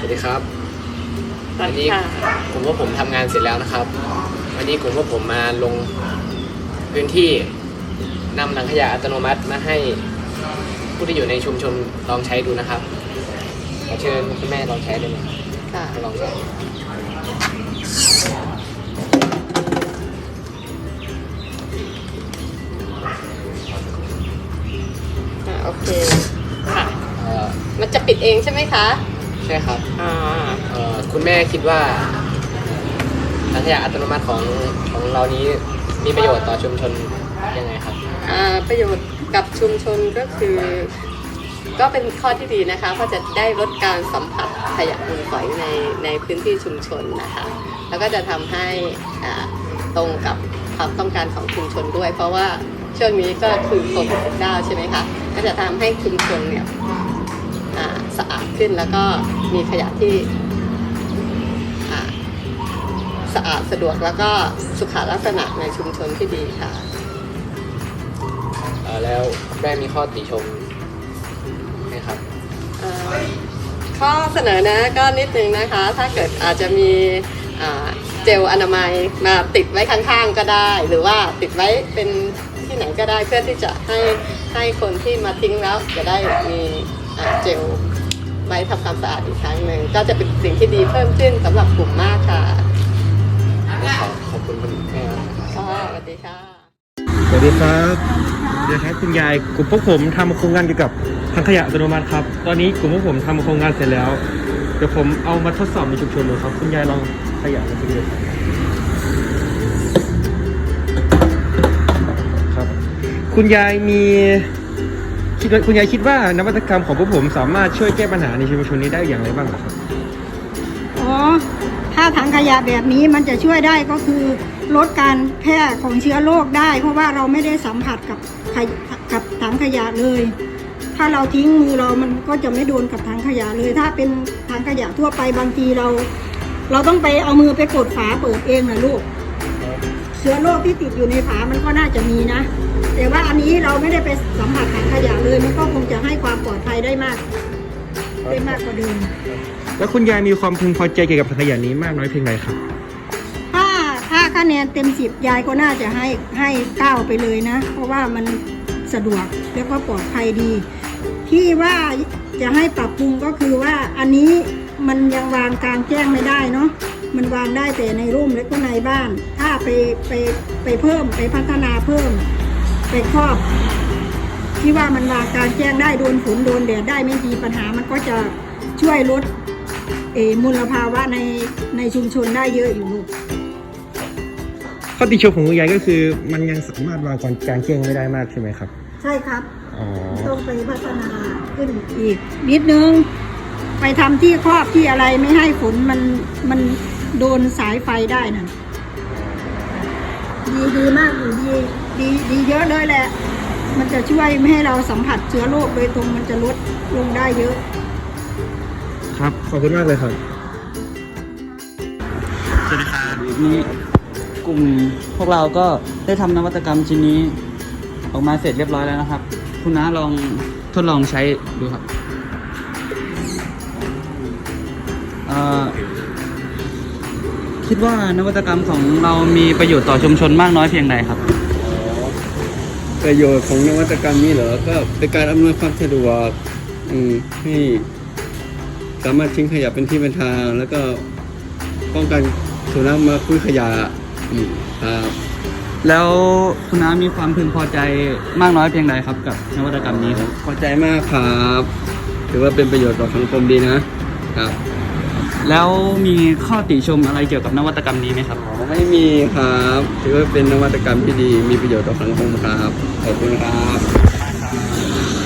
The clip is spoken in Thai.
สวัสดีครับสวัสดีค่ะผมว่าผมทำงานเสร็จแล้วนะครับ วันนี้ผมว่าผมมาลงพื้นที่นำถังขยะอัตโนมัติมาให้ผู้ที่อยู่ในชุมชนลองใช้ดูนะครับขอเชิญคุณแม่ลองใช้ได้ไหมค่ะลองใช้อ่าโอเค ค่ะเอ่อมันจะปิดเองใช่ไหมคะใช่ครับอ่าเอ่อคุณแม่คิดว่าถังขยะอัตโนมัติของของเรานี้มีประโยชน์ต่อชุมชนยังไงครับ อ่าประโยชน์กับชุมชนก็คือ ก็เป็นข้อที่ดีนะคะ เพราะจะได้ลดการสัมผัสขยะมูลฝอยในในพื้นที่ชุมชนนะคะ แล้วก็จะทำให้อ่าตรงกับความต้องการของชุมชนด้วย เพราะว่าช่วงนี้ก็คือโควิด19ใช่ไหมคะ ก็จะทำให้ชุมชนเนี่ยอ่า สะอาดขึ้นแล้วก็มีขยะที่อ่าสะอาดสะดวกแล้วก็สุขลักษณะในชุมชนที่ดีค่ะเอ่อแล้วแม่มีข้อติชมไหมครับเอ่อข้อเสนอนะก็นิดนึงนะคะ ถ้าเกิดอาจจะมีอ่าเจลอนามัยมาติดไว้ข้างๆก็ได้ หรือว่าติดไว้เป็นที่ไหนก็ได้เพื่อที่จะให้ให้คนที่มาทิ้งแล้วจะได้มีอ่าเจล ไว้ทำความสะอาดอีกครั้งหนึ่งก็จะเป็นสิ่งที่ดีเพิ่มขึ้นสำหรับกลุ่มมากค่ะขอขอบคุณคุณแม่ครับค่ะสวัสดีค่ะสวัสดีครับสวัสดีครับคุณยายกลุ่มพวกผมทำโครงงานเกี่ยวกับถังขยะอัตโนมัติครับ ตอนนี้กลุ่มพวกผมทำโครงงานเสร็จแล้ว เดี๋ยวผมเอามาทดสอบในชุมชนดูครับ คุณยายลองขยะมาดูเลยครับ คุณยายมี คิดคุณยายคิดว่านวัตกรรมของพวกผมสามารถช่วยแก้ปัญหาในชุมชนนี้ได้อย่างไรบ้างเหรอครับ อ๋อ ถ้าถังขยะแบบนี้มันจะช่วยได้ก็คือลดการแพร่ของเชื้อโรคได้ เพราะว่าเราไม่ได้สัมผัสกับขยกับถังขยะเลย ถ้าเราทิ้งมือเรามันก็จะไม่โดนกับถังขยะเลย ถ้าเป็นถังขยะทั่วไปบางทีเรา เราต้องไปเอามือไปกดฝาเปิดเองนะลูก เชื้อโรคที่ติดอยู่ในฝามันก็น่าจะมีนะ แต่ว่าอันนี้เราไม่ได้ไปสัมผัสถังขยะเลยมันก็คงจะให้ความปลอดภัยได้มาก ได้มากกว่าเดิม แล้วคุณยายมีความพึงพอใจเกี่ยวกับถังขยะนี้มากน้อยเพียงไรครับ ถ้าถ้าคะแนนเต็มสิบยายก็น่าจะให้ให้เก้าไปเลยนะ เพราะว่ามันสะดวกแล้วก็ปลอดภัยดี ที่ว่าจะให้ปรับปรุงก็คือว่าอันนี้มันยังวางกลางแจ้งไม่ได้เนาะมันวางได้แต่ในร่มและก็ในบ้าน ถ้าไปไปไปเพิ่มไปพัฒนาเพิ่ม ไปครอบ ที่ว่ามันวางกลางแจ้งได้โดนฝนโดนแดดได้ไม่มีปัญหามันก็จะช่วยลดเออมลภาวะในในชุมชนได้เยอะอยู่ลูกข้อติชมของคุณยายก็คือ มันยังสามารถวางกลางแจ้งไม่ได้มากใช่ไหมครับ ใช่ครับอ๋อต้องไปพัฒนาขึ้นอีกนิดนึง ไปทำที่ครอบที่อะไรไม่ให้ฝนมันมันโดนสายไฟได้นั่นดีดีมากอยู่ดี ดีดีเยอะเลยแหละ มันจะช่วยไม่ให้เราสัมผัสเชื้อโรคโดยตรงมันจะลดลงได้เยอะ ครับขอบคุณมากเลยครับ สวัสดีครับนี่กลุ่มพวกเราก็ได้ทำนวัตกรรมชิ้นนี้ ออกมาเสร็จเรียบร้อยแล้วนะครับ คุณน้าลองทดลองใช้ดูครับเอ่อคิดว่านวัตกรรมของเรามีประโยชน์ต่อชุมชนมากน้อยเพียงใดครับ ประโยชน์ของนวัตกรรมนี้เหรอ ก็เป็นการอำนวยความสะดวกอืมให้สามารถทิ้งขยะเป็นที่เป็นทาง แล้วก็ป้องกันสุนัขมาคุยขยะอืมครับแล้วคุณน้ามีความพึงพอใจมากน้อยเพียงใดครับ กับนวัตกรรมนี้ครับพอใจมากครับ ถือว่าเป็นประโยชน์ต่อสังคมดีนะครับ แล้วมีข้อติชมอะไรเกี่ยวกับนวัตกรรมนี้ไหมครับ ไม่มีครับถือว่าเป็นนวัตกรรมที่ดีมีประโยชน์ต่อสังคมครับขอบคุณครับ